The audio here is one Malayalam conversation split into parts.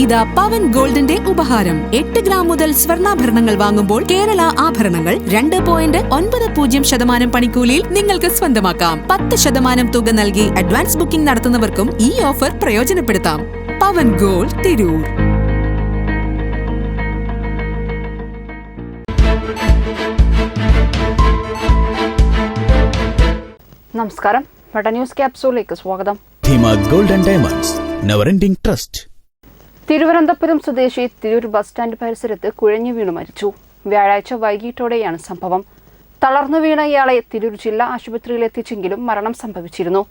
ഇതാ പവൻ ഗോൾഡിന്റെ ഉപഹാരം. എട്ട് ഗ്രാം മുതൽ സ്വർണാഭരണങ്ങൾ വാങ്ങുമ്പോൾ കേരള ആഭരണങ്ങൾ രണ്ട് പോയിന്റ് ഒൻപത് പൂജ്യം ശതമാനം പണിക്കൂലിയിൽ നിങ്ങൾക്ക് സ്വന്തമാക്കാം. പത്ത് ശതമാനം തുക നൽകി അഡ്വാൻസ് ബുക്കിംഗ് നടത്തുന്നവർക്കും ഈ ഓഫർ പ്രയോജനപ്പെടുത്താം. പവൻ ഗോൾഡ് തിരൂർ. നമസ്കാരം. ന്യൂസ് ക്യാപ്സൂളിലേക്ക് സ്വാഗതം. Dheema golden and diamonds never ending trust. Thiruvananthapuram സ്വദേശി തിരൂർ ബസ് സ്റ്റാൻഡ് പരിസരത്ത് കുഴഞ്ഞു വീണു മരിച്ചു. വ്യാഴാഴ്ച വൈകിട്ടോടെയാണ് സംഭവം. തളർന്നു വീണ ഇയാളെ തിരൂർ ജില്ലാ ആശുപത്രിയിൽ എത്തിച്ചെങ്കിലും മരണം സംഭവിച്ചിരുന്നു.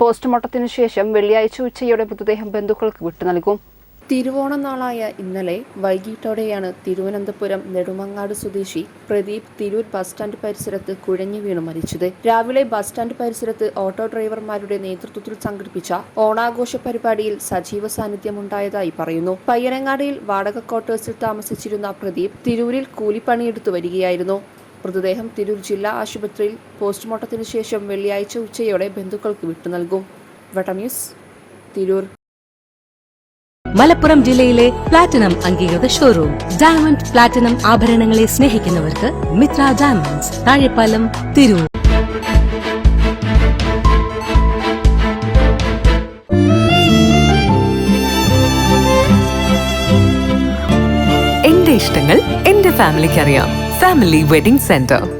പോസ്റ്റ്മോർട്ടത്തിനു ശേഷം വെള്ളിയാഴ്ച ഉച്ചയോടെ മൃതദേഹം ബന്ധുക്കൾക്ക് വിട്ടുനൽകും തിരുവോണം നാളായ ഇന്നലെ വൈകിട്ടോടെയാണ് തിരുവനന്തപുരം നെടുമങ്ങാട് സ്വദേശി പ്രദീപ് തിരൂർ ബസ് സ്റ്റാൻഡ് പരിസരത്ത് കുഴഞ്ഞു വീണു മരിച്ചത്. രാവിലെ ബസ് സ്റ്റാൻഡ് പരിസരത്ത് ഓട്ടോ ഡ്രൈവർമാരുടെ നേതൃത്വത്തിൽ സംഘടിപ്പിച്ച ഓണാഘോഷ പരിപാടിയിൽ സജീവ സാന്നിധ്യമുണ്ടായതായി പറയുന്നു. പയ്യനങ്ങാടിയിൽ വാടക ക്വാർട്ടേഴ്സിൽ താമസിച്ചിരുന്ന പ്രദീപ് തിരൂരിൽ കൂലിപ്പണിയെടുത്തു വരികയായിരുന്നു. മൃതദേഹം തിരൂർ ജില്ലാ ആശുപത്രിയിൽ പോസ്റ്റ്മോർട്ടത്തിനു ശേഷം വെള്ളിയാഴ്ച ഉച്ചയോടെ ബന്ധുക്കൾക്ക് വിട്ടുനൽകും. വട്ടമ്യൂസ് തിരൂർ. മലപ്പുറം ജില്ലയിലെ പ്ലാറ്റിനം അംഗീകൃത ഷോറൂം. ഡയമണ്ട് പ്ലാറ്റിനം ആഭരണങ്ങളെ സ്നേഹിക്കുന്നവർക്ക് മിത്ര ഡയമണ്ട്സ്. താഴെപ്പാലം തിരൂർ. എന്റെ ഇഷ്ടങ്ങൾ എന്റെ ഫാമിലിക്ക് അറിയാം ഫാമിലി വെഡിംഗ് സെന്റർ.